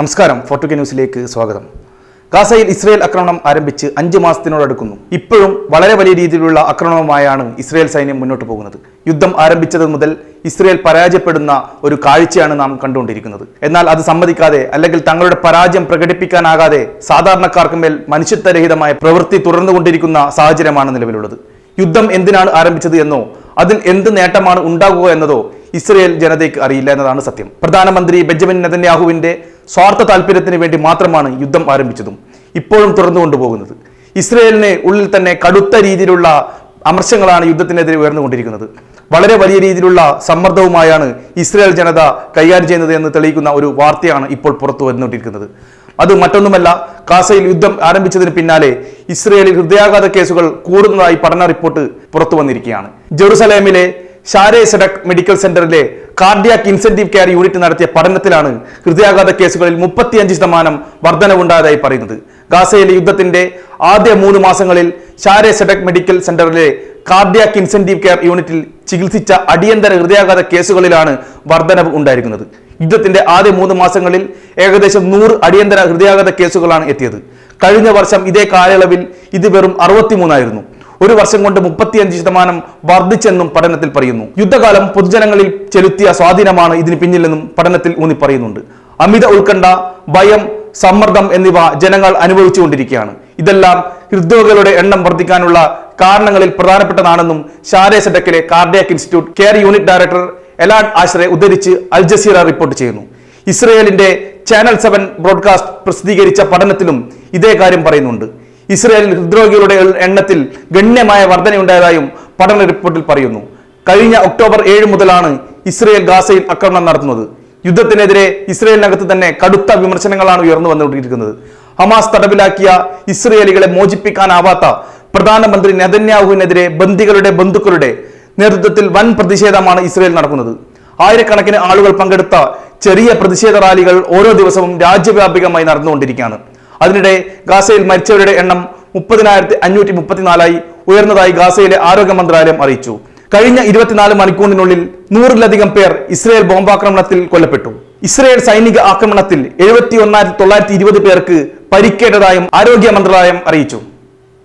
നമസ്കാരം ഫോർട്ടുഗ ന്യൂസിലേക്ക് സ്വാഗതം. ഗാസയിൽ ഇസ്രയേൽ ആക്രമണം ആരംഭിച്ച് അഞ്ച് മാസത്തിനോടടുക്കുന്നു ഇപ്പോഴും വളരെ വലിയ രീതിയിലുള്ള ആക്രമണവുമായാണ് ഇസ്രയേൽ സൈന്യം മുന്നോട്ട് പോകുന്നത്. യുദ്ധം ആരംഭിച്ചത് മുതൽ ഇസ്രയേൽ പരാജയപ്പെടുന്ന ഒരു കാഴ്ചയാണ് നാം കണ്ടുകൊണ്ടിരിക്കുന്നത്. എന്നാൽ അത് സമ്മതിക്കാതെ അല്ലെങ്കിൽ തങ്ങളുടെ പരാജയം പ്രകടിപ്പിക്കാനാകാതെ സാധാരണക്കാർക്ക് മേൽ മനുഷ്യത്വരഹിതമായ പ്രവൃത്തി തുടർന്നുകൊണ്ടിരിക്കുന്ന സാഹചര്യമാണ് നിലവിലുള്ളത്. യുദ്ധം എന്തിനാണ് ആരംഭിച്ചത് എന്നോ അതിൽ എന്ത് നേട്ടമാണ് ഉണ്ടാകുക എന്നതോ ഇസ്രയേൽ ജനതയ്ക്ക് അറിയില്ല എന്നതാണ് സത്യം. പ്രധാനമന്ത്രി ബെഞ്ചമിൻ നെതന്യാഹുവിന്റെ സ്വാർത്ഥ താല്പര്യത്തിന് വേണ്ടി മാത്രമാണ് യുദ്ധം ആരംഭിച്ചതും ഇപ്പോഴും തുറന്നു കൊണ്ടുപോകുന്നത്. ഇസ്രയേലിന് ഉള്ളിൽ തന്നെ കടുത്ത രീതിയിലുള്ള അമർശങ്ങളാണ് യുദ്ധത്തിനെതിരെ ഉയർന്നുകൊണ്ടിരിക്കുന്നത്. വളരെ വലിയ രീതിയിലുള്ള സമ്മർദ്ദവുമായാണ് ഇസ്രയേൽ ജനത കൈകാര്യം ചെയ്യുന്നത് എന്ന് തെളിയിക്കുന്ന ഒരു വാർത്തയാണ് ഇപ്പോൾ പുറത്തു വന്നുകൊണ്ടിരിക്കുന്നത്. അത് മറ്റൊന്നുമല്ല കാസയിൽ യുദ്ധം ആരംഭിച്ചതിന് പിന്നാലെ ഇസ്രയേലിൽ ഹൃദയാഘാത കേസുകൾ കൂടുന്നതായി പഠന റിപ്പോർട്ട് പുറത്തു വന്നിരിക്കുകയാണ്. ജെറുസലേമിലെ ഷാരെ സഡക് മെഡിക്കൽ സെന്ററിലെ കാർഡിയാക് ഇൻസെന്റീവ് കെയർ യൂണിറ്റ് നടത്തിയ പഠനത്തിലാണ് ഹൃദയാഘാത കേസുകളിൽ മുപ്പത്തിയഞ്ച് ശതമാനം വർധനവുണ്ടായതായി പറയുന്നത്. ഗാസയിലെ യുദ്ധത്തിന്റെ ആദ്യ മൂന്ന് മാസങ്ങളിൽ ഷാരെ സഡക് മെഡിക്കൽ സെന്ററിലെ കാർഡിയാക് ഇൻസെന്റീവ് കെയർ യൂണിറ്റിൽ ചികിത്സിച്ച അടിയന്തര ഹൃദയാഘാത കേസുകളിലാണ് വർധനവ് ഉണ്ടായിരിക്കുന്നത്. യുദ്ധത്തിന്റെ ആദ്യ മൂന്ന് മാസങ്ങളിൽ ഏകദേശം നൂറ് അടിയന്തര ഹൃദയാഘാത കേസുകളാണ് എത്തിയത്. കഴിഞ്ഞ വർഷം ഇതേ കാലയളവിൽ ഇത് വെറും അറുപത്തിമൂന്നായിരുന്നു. ഒരു വർഷം കൊണ്ട് മുപ്പത്തിയഞ്ച് ശതമാനം വർദ്ധിച്ചെന്നും പഠനത്തിൽ പറയുന്നു. യുദ്ധകാലം പൊതുജനങ്ങളിൽ ചെലുത്തിയ സ്വാധീനമാണ് ഇതിന് പിന്നിലെന്നും പഠനത്തിൽ ഊന്നി പറയുന്നുണ്ട്. അമിത ഉത്കണ്ഠ ഭയം സമ്മർദ്ദം എന്നിവ ജനങ്ങൾ അനുഭവിച്ചുകൊണ്ടിരിക്കുകയാണ്. ഇതെല്ലാം ഹൃദ്രോഗികളുടെ എണ്ണം വർദ്ധിക്കാനുള്ള കാരണങ്ങളിൽ പ്രധാനപ്പെട്ടതാണെന്നും Shaare സെഡക്കിലെ cardiac institute care unit director Elad Asher ഉദ്ധരിച്ച് അൽ ജസീറ റിപ്പോർട്ട് ചെയ്യുന്നു. ഇസ്രയേലിന്റെ ചാനൽ സെവൻ ബ്രോഡ്കാസ്റ്റ് പ്രസിദ്ധീകരിച്ച പഠനത്തിലും ഇതേ കാര്യം പറയുന്നുണ്ട്. ഇസ്രയേലിൽ ഹൃദ്രോഗികളുടെ എണ്ണത്തിൽ ഗണ്യമായ വർധനയുണ്ടായതായും പഠന റിപ്പോർട്ടിൽ പറയുന്നു. കഴിഞ്ഞ ഒക്ടോബർ ഏഴ് മുതലാണ് ഇസ്രയേൽ ഗാസയിൽ ആക്രമണം നടത്തുന്നത്. യുദ്ധത്തിനെതിരെ ഇസ്രയേലിനകത്ത് തന്നെ കടുത്ത വിമർശനങ്ങളാണ് ഉയർന്നു വന്നുകൊണ്ടിരിക്കുന്നത്. ഹമാസ് തടവിലാക്കിയ ഇസ്രയേലികളെ മോചിപ്പിക്കാനാവാത്ത പ്രധാനമന്ത്രി നെതന്യാഹുവിനെതിരെ ബന്ദികളുടെ ബന്ധുക്കളുടെ നേതൃത്വത്തിൽ വൻ പ്രതിഷേധമാണ് ഇസ്രയേൽ നടക്കുന്നത്. ആയിരക്കണക്കിന് ആളുകൾ പങ്കെടുത്ത ചെറിയ പ്രതിഷേധ റാലികൾ ഓരോ ദിവസവും രാജ്യവ്യാപകമായി നടന്നുകൊണ്ടിരിക്കുകയാണ്. അതിനിടെ ഗാസയിൽ മരിച്ചവരുടെ എണ്ണം മുപ്പതിനായിരത്തി അഞ്ഞൂറ്റി മുപ്പത്തിനാലായി ഉയർന്നതായി ഗാസയിലെ ആരോഗ്യ മന്ത്രാലയം അറിയിച്ചു. കഴിഞ്ഞ ഇരുപത്തിനാല് മണിക്കൂറിനുള്ളിൽ നൂറിലധികം പേർ ഇസ്രയേൽ ബോംബാക്രമണത്തിൽ കൊല്ലപ്പെട്ടു. ഇസ്രയേൽ സൈനിക ആക്രമണത്തിൽ എഴുപത്തി ഒന്നായിരത്തി തൊള്ളായിരത്തി ഇരുപത് പേർക്ക് പരിക്കേറ്റതായും ആരോഗ്യ മന്ത്രാലയം അറിയിച്ചു.